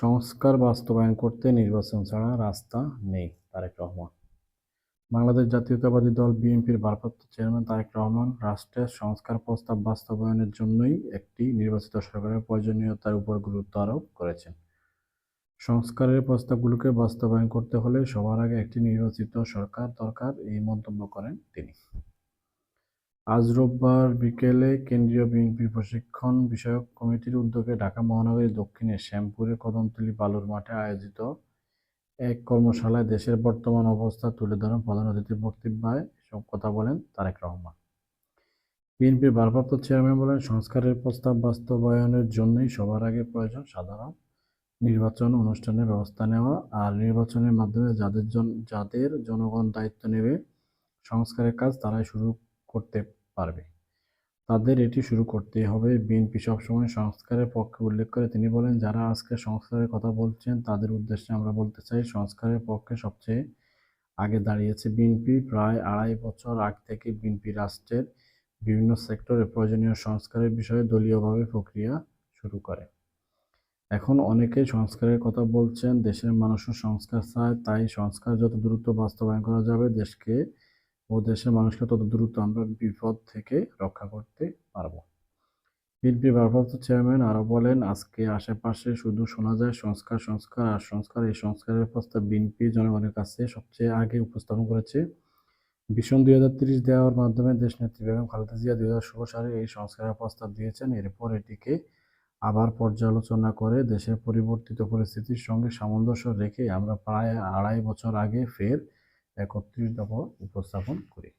সংস্কার বাস্তবায়ন করতে নির্বাচন ছাড়া রাস্তা নেই, তারেক রহমান। বাংলাদেশ জাতীয়তাবাদী দল বিএনপির ভারপ্রাপ্ত চেয়ারম্যান তারেক রহমান রাষ্ট্রের সংস্কার প্রস্তাব বাস্তবায়নের জন্যই একটি নির্বাচিত সরকারের প্রয়োজনীয়তার উপর গুরুত্ব আরোপ করেছেন। সংস্কারের প্রস্তাবগুলোকে বাস্তবায়ন করতে হলে সবার আগে একটি নির্বাচিত সরকার দরকার, এই মন্তব্য করেন তিনি। আজ রোববার বিকেলে কেন্দ্রীয় বিএনপি প্রশিক্ষণ বিষয়ক কমিটির উদ্যোগে ঢাকা মহানগরীর দক্ষিণে শ্যামপুরের কদমতলী বালুর মাঠে আয়োজিত এক কর্মশালায় দেশের বর্তমান অবস্থা তুলে ধরেন প্রধান অতিথির বক্তব্যে এসব কথা বলেন তারেক রহমান। বিএনপির ভারপ্রাপ্ত চেয়ারম্যান বলেন, সংস্কারের প্রস্তাব বাস্তবায়নের জন্যই সবার আগে প্রয়োজন সাধারণ নির্বাচন অনুষ্ঠানের ব্যবস্থা নেওয়া আর নির্বাচনের মাধ্যমে যাদের জন, যাদের জনগণ দায়িত্ব নেবে সংস্কারের কাজ তারাই শুরু করতে পারবে। তাদের এটি শুরু করতেই হবে। বিএনপি সবসময় সংস্কারের পক্ষে উল্লেখ করে। তিনি বলেন, যারা আজকে সংস্কারের কথা বলছেন, তাদের উদ্দেশ্যে আমরা বলতে চাই, সংস্কারের পক্ষে সবচেয়ে আগে দাঁড়িয়েছে বিএনপি। প্রায় আড়াই বছর আগ থেকে বিএনপি রাষ্ট্রের বিভিন্ন সেক্টরে প্রয়োজনীয় সংস্কারের বিষয়ে দলীয়ভাবে প্রক্রিয়া শুরু করে। এখন অনেকেই সংস্কারের কথা বলছেন, দেশের মানুষও সংস্কার চায়, তাই সংস্কার যত দ্রুত বাস্তবায়ন করা যাবে, দেশকে ও দেশের মানুষকে তত দ্রুত আমরা বিপদ থেকে রক্ষা করতে পারব। বিএনপির ভারপ্রাপ্ত চেয়ারম্যান আরও বলেন, আজকে আশেপাশে শুধু শোনা যায় সংস্কার সংস্কার আর সংস্কার। এই সংস্কারের প্রস্তাব বিএনপি জনগণের কাছে সবচেয়ে আগে উপস্থাপন করেছে। ভীষণ দুই হাজার তিরিশ দেওয়ার মাধ্যমে দেশনেত্রী বেগম খালেদা জিয়া দুই হাজার ষোলো সালে এই সংস্কারের প্রস্তাব দিয়েছেন। এরপর এটিকে আবার পর্যালোচনা করে দেশের পরিবর্তিত পরিস্থিতির সঙ্গে সামঞ্জস্য রেখে আমরা প্রায় আড়াই বছর আগে ফের একত্রিশ দফা উপস্থাপন করি।